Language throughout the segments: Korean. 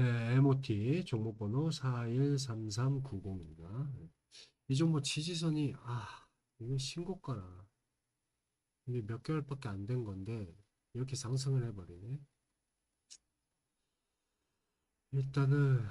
네, MOT 종목번호 413390입니다. 이 종목 지지선이 아 이거 신고가라. 이게 몇 개월밖에 안 된 건데 이렇게 상승을 해버리네. 일단은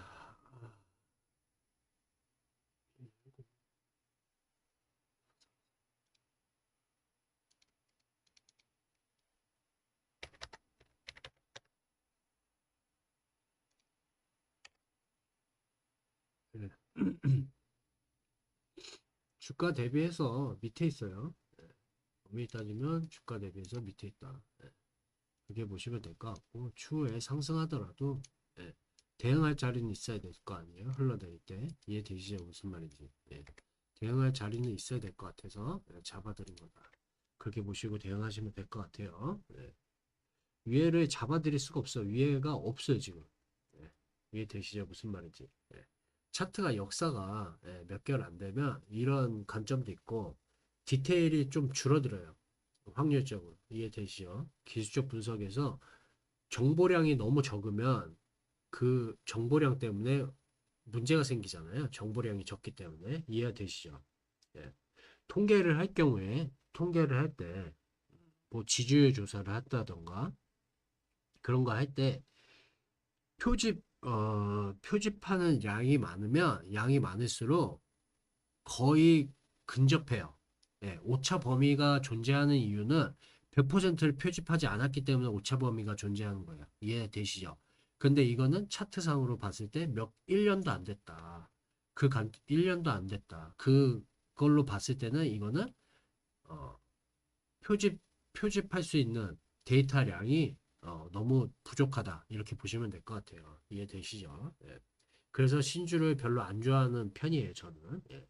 네. 주가 대비해서 밑에 있어요. 네. 엄밀히 따지면 주가 대비해서 밑에 있다. 네. 그렇게 보시면 될 것 같고 추후에 상승하더라도 네. 대응할 자리는 있어야 될 거 아니에요. 흘러내릴 때 이해되시죠? 무슨 말인지. 네. 대응할 자리는 있어야 될 것 같아서 네, 잡아드린 거다. 그렇게 보시고 대응하시면 될 것 같아요. 네. 위에를 잡아드릴 수가 없어. 위에가 없어요 지금. 네. 이해되시죠? 무슨 말인지. 네. 차트가 역사가 예, 몇 개월 안 되면 이런 관점도 있고 디테일이 좀 줄어들어요. 확률적으로 이해되시죠? 기술적 분석에서 정보량이 너무 적으면 그 정보량 때문에 문제가 생기잖아요. 정보량이 적기 때문에 이해가 되시죠? 예. 통계를 할 경우에 통계를 할 때 뭐 지지율 조사를 한다던가 그런 거 할 때 표집 어, 표집하는 양이 많으면 양이 많을수록 거의 근접해요. 예, 오차 범위가 존재하는 이유는 100%를 표집하지 않았기 때문에 오차 범위가 존재하는 거예요. 이해되시죠? 근데 이거는 차트상으로 봤을 때 몇 1년도 안 됐다. 그 간, 1년도 안 됐다. 그 걸로 봤을 때는 이거는 어, 표집 표집할 수 있는 데이터량이 어, 너무 부족하다 이렇게 보시면 될 것 같아요. 이해되시죠? 예. 그래서 신주를 별로 안 좋아하는 편이에요. 저는. 예.